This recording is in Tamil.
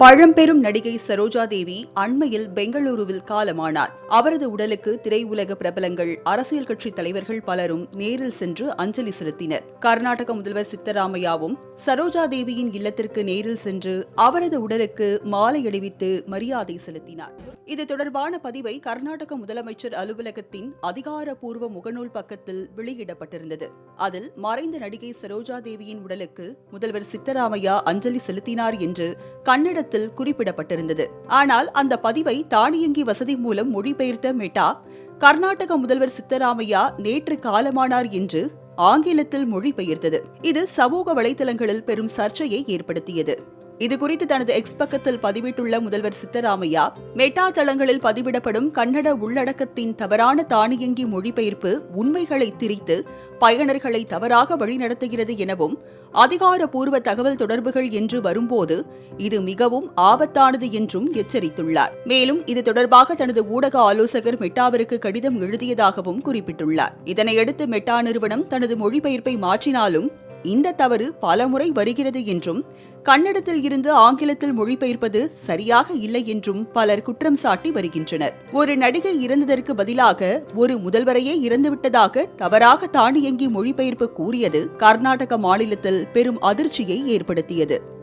பழம்பெரும் நடிகை சரோஜா தேவி அண்மையில் பெங்களூருவில் காலமானார். அவரது உடலுக்கு திரையுலக பிரபலங்கள் அரசியல் கட்சி தலைவர்கள் பலரும் நேரில் சென்று அஞ்சலி செலுத்தினர். கர்நாடக முதல்வர் சித்தராமையாவும் சரோஜா தேவியின் இல்லத்திற்கு நேரில் சென்று அவரது உடலுக்கு மாலை அணிவித்து மரியாதை செலுத்தினார். இது தொடர்பான பதிவை கர்நாடக முதலமைச்சர் அலுவலகத்தின் அதிகாரப்பூர்வ முகநூல் பக்கத்தில் வெளியிடப்பட்டிருந்தது. அதில் மறைந்த நடிகை சரோஜா தேவியின் உடலுக்கு முதல்வர் சித்தராமையா அஞ்சலி செலுத்தினார் என்று கன்னட கன்னடத்தில் குறிப்பிடப்பட்டிருந்தது. ஆனால் அந்த பதிவை தானியங்கி வசதி மூலம் மொழிபெயர்த்த மெட்டா கர்நாடக முதல்வர் சித்தராமையா நேற்று காலமானார் என்று ஆங்கிலத்தில் மொழிபெயர்த்தது. இது சமூக வலைதளங்களில் பெரும் சர்ச்சையை ஏற்படுத்தியது. இது குறித்து தனது எக்ஸ் பக்கத்தில் பதிவிட்டுள்ள முதல்வர் சித்தராமையா மெட்டா தளங்களில் பதிவிடப்படும் கன்னட உள்ளடக்கத்தின் தவறான தானியங்கி மொழிபெயர்ப்பு உண்மைகளை திரித்து பயனர்களை தவறாக வழிநடத்துகிறது எனவும் அதிகாரப்பூர்வ தகவல் தொடர்புகள் என்று வரும்போது இது மிகவும் ஆபத்தானது என்றும் எச்சரித்துள்ளார். மேலும் இது தொடர்பாக தனது ஊடக ஆலோசகர் மெட்டாவிற்கு கடிதம் எழுதியதாகவும் குறிப்பிட்டுள்ளார். இதனையடுத்து மெட்டா நிறுவனம் தனது மொழிபெயர்ப்பை மாற்றினாலும் இந்த தவறு பலமுறை வருகிறது என்றும் கன்னடத்தில் இருந்து ஆங்கிலத்தில் மொழிபெயர்ப்பது சரியாக இல்லை என்றும் பலர் குற்றம் சாட்டி வருகின்றனர். ஒரு நடிகை இறந்ததற்கு பதிலாக ஒரு முதல்வரையே இறந்துவிட்டதாக தவறாக தானியங்கி மொழிபெயர்ப்பு கூறியது கர்நாடக மாநிலத்தில் பெரும் அதிர்ச்சியை ஏற்படுத்தியது.